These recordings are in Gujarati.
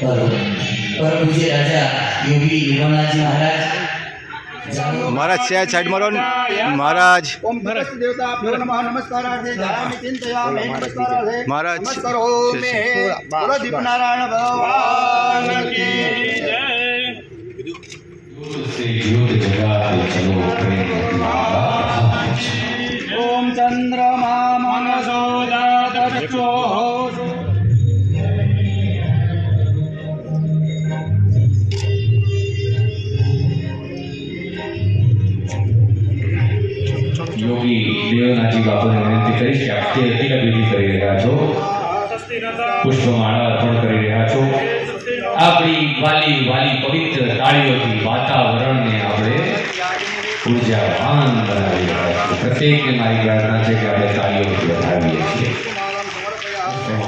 પરમ પરમ પૂજ્ય રાજા યોગી નિર્મલાજી મહારાજ મહારાજ છે સાઈડ મારો ને. મહારાજ ઓમ ભરત દેવતાભ્યો નમઃ નમસ્કારાર્થે ધરામિ ચિંતયામિ નમસ્કારાર્થે મહારાજ. નમસ્કારોમિ બોલો દીપનારાયણ ભગવાન ચંદ્રમા મનસો દાદચો યોગી દેવનાજી બાપુને વિનંતી કરીશ કે આપ તિલક વિધિ રહ્યા છો પુષ્પમાળા અર્પણ કરી રહ્યા છો આપણી વાલી વાલી પવિત્ર તાળીઓથી વાતાવરણને આપણે ઉર્જાવાન બનાવી રહ્યા છીએ. પ્રત્યેકને મારી પ્રાર્થના છે કે આપણે તાળીઓથી વધાવીએ છીએ.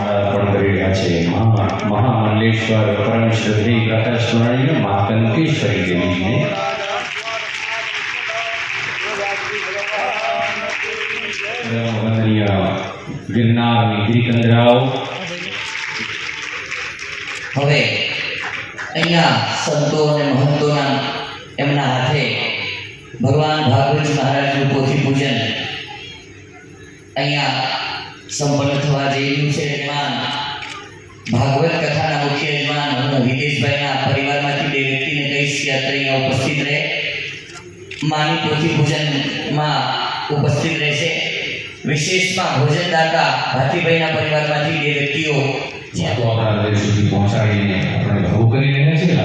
અર્પણ કરી રહ્યા છે. મહા મહામંડલેશ્વર પરમ શ્રદ્ધેય પ્રકાશવાણી મા કંકેશ્વરી દેવીને વંદનીય ગિરનારની ગિરિકંદરાઓ હવે અહીંયા સંતો અને મહંતોના એમના હાથે ભગવાન ભાગવતજી મહારાજનું પોથી પૂજન અહીંયા સંપન્ન થવા જઈ રહ્યું છે. એમાં ભાગવત કથાના મુખ્ય યજમાન હું હિતેશભાઈના પરિવારમાંથી બે વ્યક્તિને કહીશ કે અત્રે ઉપસ્થિત રહે. માની પોથી પૂજનમાં ઉપસ્થિત રહેશે. વિશેષમાં ભોજનદાતા ભાતીભાઈના પરિવારમાંથી બે વ્યક્તિઓ આપણા દેશ સુધી પહોંચાડીને આપણે કરી રહ્યા છીએ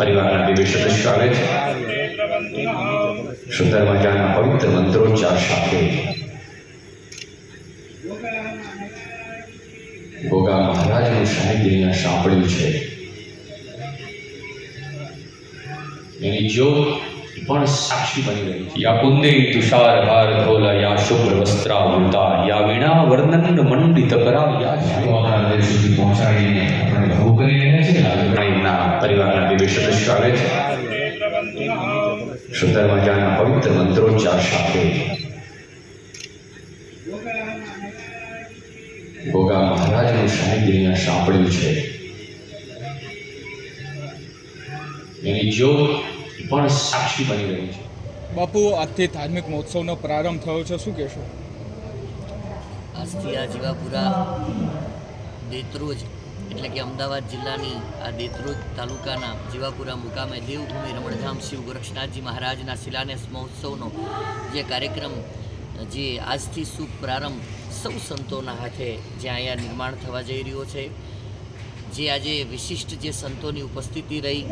પરિવારના બે સદસ્યો છે. સુંદર મજાના પવિત્ર મંત્રોચ્ચાર સાથે ગોગા મહારાજનું સાહિત્ય સાંભળ્યું છે. એની જ્યોત પણ સાક્ષી બની રહી છે. યા કુંદે તુષાર હાર ધોલા યા શુભ્ર વસ્ત્રાવૃતા યા વીણા વર્ણન મંડિત કરા યા આપણા સુધી પહોંચાડીને આપણે બહુ કરી રહ્યા છે પરિવારના સદસ્યો આવે છે. સુંદર મજાના પવિત્ર મંત્રોચ્ચાર સાથે ગોગા મહારાજનું અહીંયા સાંભળ્યું છે એની જ્યોત પણ સાક્ષી બની રહી છે બાપુ આજથી ધાર્મિક મહોત્સવનો પ્રારંભ થયો છે શું કહેશો આજથી આ જીવાપુરા દેત્રોજ એટલે કે અમદાવાદ જિલ્લાની આ દેત્રોજ તાલુકાના જીવાપુરા મુકામે દેવભૂમિ રમણધામ શિવ ગોરક્ષનાથજી મહારાજના શિલાન્યાસ મહોત્સવનો જે કાર્યક્રમ, જે આજથી શુભ પ્રારંભ સૌ સંતોના હાથે જે અહીંયા નિર્માણ થવા જઈ રહ્યો છે. જે આજે વિશિષ્ટ જે સંતોની ઉપસ્થિતિ રહી,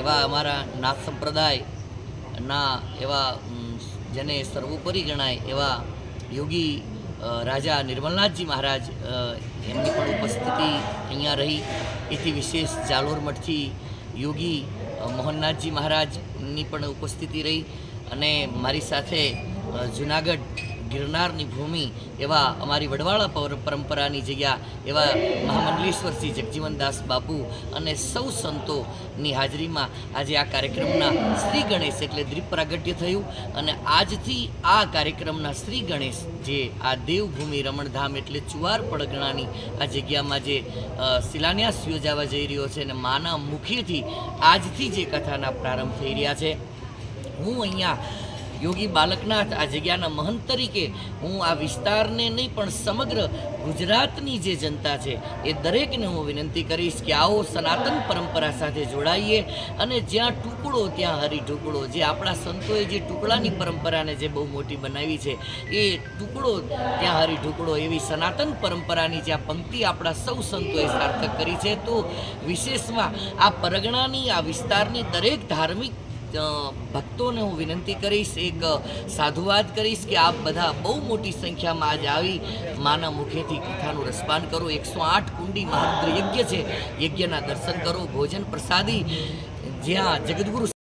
એવા અમારા નાથ સંપ્રદાયના એવા જેને સર્વોપરી ગણાય એવા યોગી રાજા નિર્મલનાથજી મહારાજ એમની પણ ઉપસ્થિતિ અહીંયા રહી. એથી વિશેષ જાલોર મઠથી યોગી મોહનનાથજી મહારાજની પણ ઉપસ્થિતિ રહી. અને મારી સાથે જુનાગઢ ગિરનારની ભૂમિ એવા અમારી વડવાળા પર- પરંપરાની જગ્યા એવા મહામંડલેશ્વર શ્રી જગજીવનદાસ બાપુ અને સૌ સંતોની હાજરીમાં આજે આ કાર્યક્રમના શ્રી ગણેશ એટલે દ્વીપ પ્રાગટ્ય થયું અને આજથી આ કાર્યક્રમના શ્રી ગણેશ જે આ દેવભૂમિ રમણધામ એટલે ચુવાર પડગણાની આ જગ્યામાં જે શિલાન્યાસ યોજાવા જઈ રહ્યો છે અને માના મુખેથી આજથી જે કથાના પ્રારંભ થઈ રહ્યા છે. હું અહીંયા યોગી બાલકનાથ આ જગ્યાના મહંત તરીકે હું આ વિસ્તારને નહીં, પણ સમગ્ર ગુજરાતની જે જનતા છે, એ દરેકને હું વિનંતી કરીશ કે આવો સનાતન પરંપરા સાથે જોડાઈએ અને જ્યાં ટુકડો, ત્યાં હરી ટુકડો. જે આપણા સંતોએ જે ટુકડાની પરંપરાને જે બહુ મોટી બનાવી છે, એ ટુકડો, ત્યાં હરી ઢુકડો એવી સનાતન પરંપરાની જે આ પંક્તિ આપણા સૌ સંતોએ સાર્થક કરી છે, તો વિશેષમાં આ પરગણાની, આ વિસ્તારની દરેક ધાર્મિક ભક્તોને હું વિનંતી કરીશ, એક સાધુવાદ કરીશ કે આપ બધા બહુ મોટી સંખ્યામાં આજે આવી માના મુખેથી કથાનું રસપાન કરો. એકસો આઠ કુંડી મહારુદ્ર યજ્ઞ છે. યજ્ઞના દર્શન કરો, ભોજન પ્રસાદી. જ્યાં જગદગુરુ